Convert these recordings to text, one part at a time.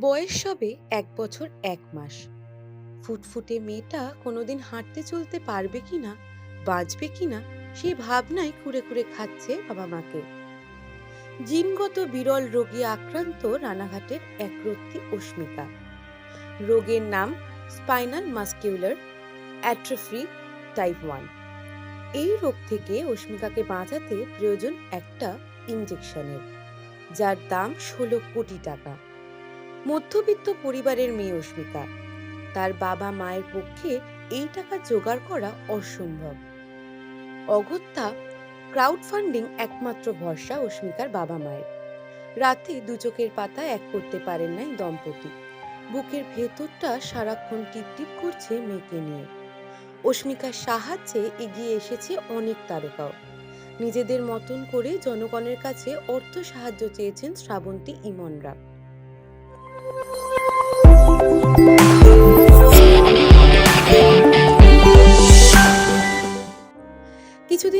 বয়স সবে এক বছর এক মাস। ফুটফুটে মেয়েটা কোনোদিন হাঁটতে চলতে পারবে কিনা বাঁচবে কিনা সেই ভাবনায় কুড়ে কুড়ে খাচ্ছে বাবা মাকে। জিনগত বিরল রোগে আক্রান্ত রানাঘাটের এক একরত্তি অস্মিকা রোগের নাম spinal muscular atrophy type one. এই রোগ থেকে অস্মিকাকে বাঁচাতে প্রয়োজন একটা ইঞ্জেকশনের যার দাম ষোলো কোটি টাকা। মধ্যবিত্ত পরিবারের মেয়ে অস্মিতা। তার বাবা মায়ের পক্ষে এই টাকা জোগাড় করা অসম্ভব। অগত্যা ক্রাউড ফান্ডিং একমাত্র ভরসা অস্মিতার বাবা মায়ের। রাতে দু চোখের পাতা এক করতে পারেন নাই দম্পতি। বুকের ভেতরটা সারাক্ষণ টিপটিপ করছে মেয়েকে নিয়ে। অস্মিকার সাহায্যে এগিয়ে এসেছে অনেক তারকাও। নিজেদের মতন করে জনগণের কাছে অর্থ সাহায্য চেয়েছেন শ্রাবন্তী ইমনরা। কিছুদিন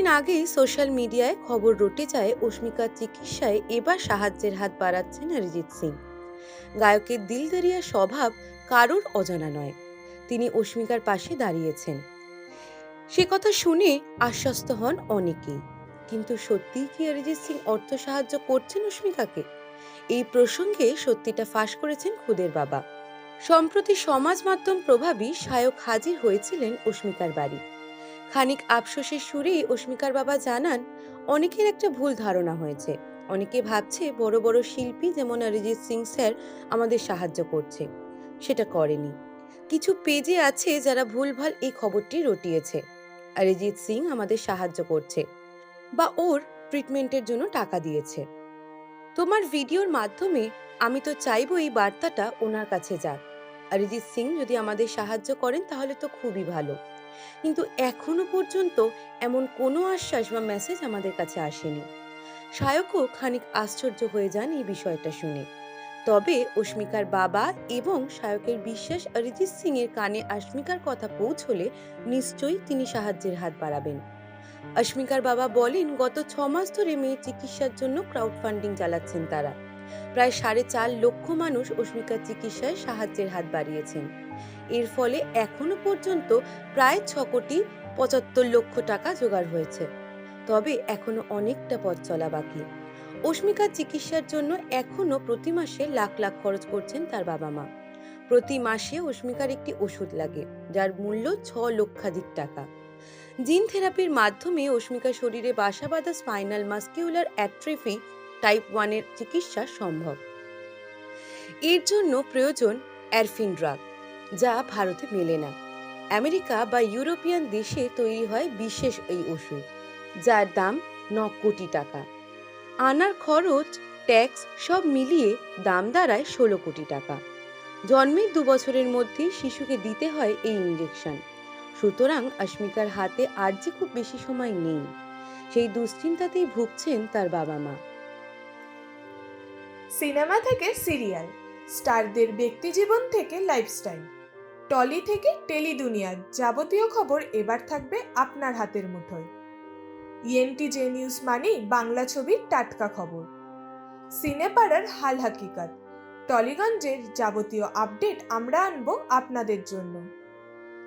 আগেই সোশ্যাল মিডিয়ায় খবর রটে যায় অস্মিকার চিকিৎসায় এবার সাহায্যের হাত বাড়াচ্ছেন অরিজিৎ সিং। গায়কের দিলদারিয়া স্বভাব কারোর অজানা নয়। তিনি অস্মিকার পাশে দাঁড়িয়েছেন। সে কথা শুনে আশ্বস্ত হন অনেকেই। কিন্তু সত্যিই কি অরিজিৎ সিং অর্থ সাহায্য করছেন অস্মিকাকে এই প্রসঙ্গে সত্যিটা ফাঁস করেছেন খুদের বাবা। সম্প্রতি সমাজ মাধ্যম প্রভাবী শায়ক হাজির হয়েছিলেন অস্মিকার বাড়ি। খানিক আফসোসের সুরেই অস্মিকার বাবা জানান, অনেকের একটা ভুল ধারণা হয়েছে। অনেকে ভাবছে বড় বড় শিল্পী যেমন অরিজিৎ সিং স্যার আমাদের সাহায্য করছে। সেটা করেনি। কিছু পেজে আছে যারা ভুলভাল এই খবরটি রটিয়েছে। অরিজিৎ সিং আমাদের সাহায্য করছে বা ওর ট্রিটমেন্টের জন্য টাকা দিয়েছে। তোমার ভিডিওর মাধ্যমে আমি তো চাইব এই বার্তাটা ওনার কাছে যাক। অরিজিৎ সিং যদি আমাদের সাহায্য করেন তাহলে তো খুবই ভালো। কিন্তু এখনও পর্যন্ত এমন কোনো আশ্বাস বা মেসেজ আমাদের কাছে আসেনি। শায়কও খানিক আশ্চর্য হয়ে যান এই বিষয়টা শুনে। তবে অস্মিকার বাবা এবং শায়কের বিশ্বাস অরিজিৎ সিং এর কানে অস্মিকার কথা পৌঁছলে নিশ্চয়ই তিনি সাহায্যের হাত বাড়াবেন। অস্মিকার বাবা বলেন, গত ছ মাস ধরে মেয়ের চিকিৎসার জন্য ক্রাউড ফান্ডিং চালাচ্ছেন তারা। প্রায় সাড়ে চার লক্ষ মানুষ অস্মিকার চিকিৎসায় সাহায্যের হাত বাড়িয়েছেন। এর ফলে এখনও পর্যন্ত প্রায় ছ কোটি পঁচাত্তর লক্ষ টাকা জোগাড় হয়েছে। তবে এখনও অনেকটা পথ চলা বাকি। অস্মিকার চিকিৎসার জন্য এখনও প্রতি মাসে লাখ লাখ খরচ করছেন তার বাবা মা। প্রতি মাসে অস্মিকার একটি ওষুধ লাগে, যার মূল্য ছ লক্ষাধিক টাকা। জিন থেরাপির মাধ্যমে অস্মিকা শরীরে বাসা বাঁধা স্পাইনাল মাস্কিউলার অ্যাট্রিফি টাইপ ওয়ানের চিকিৎসা সম্ভব। এর জন্য প্রয়োজন অ্যারফিন ড্রাগ, যা ভারতে মেলে না। আমেরিকা বা ইউরোপিয়ান দেশে তৈরি হয় বিশেষ এই ওষুধ, যার দাম ন কোটি টাকা। আনার খরচ, ট্যাক্স সব মিলিয়ে দাম দাঁড়ায় ষোলো কোটি টাকা। জন্মের দু বছরের মধ্যেই শিশুকে দিতে হয় এই ইঞ্জেকশন সুতরাং অস্মিকার হাতে আর যে খুব বেশি সময় নেই। সেই দুশ্চিন্তাতেই ভুগছেন তার বাবা মা। সিনেমা থেকে সিরিয়াল, স্টারদের ব্যক্তিজীবন থেকে লাইফস্টাইল, টলি থেকে টেলি দুনিয়ার যাবতীয় খবর এবার থাকবে আপনার হাতের মুঠোয়। ইএনটি জে নিউজ মানেই বাংলা ছবির টাটকা খবর। সিনেপাড়ার হাল হাকিকাত টলিগঞ্জের যাবতীয় আপডেট আমরা আনব আপনাদের জন্য।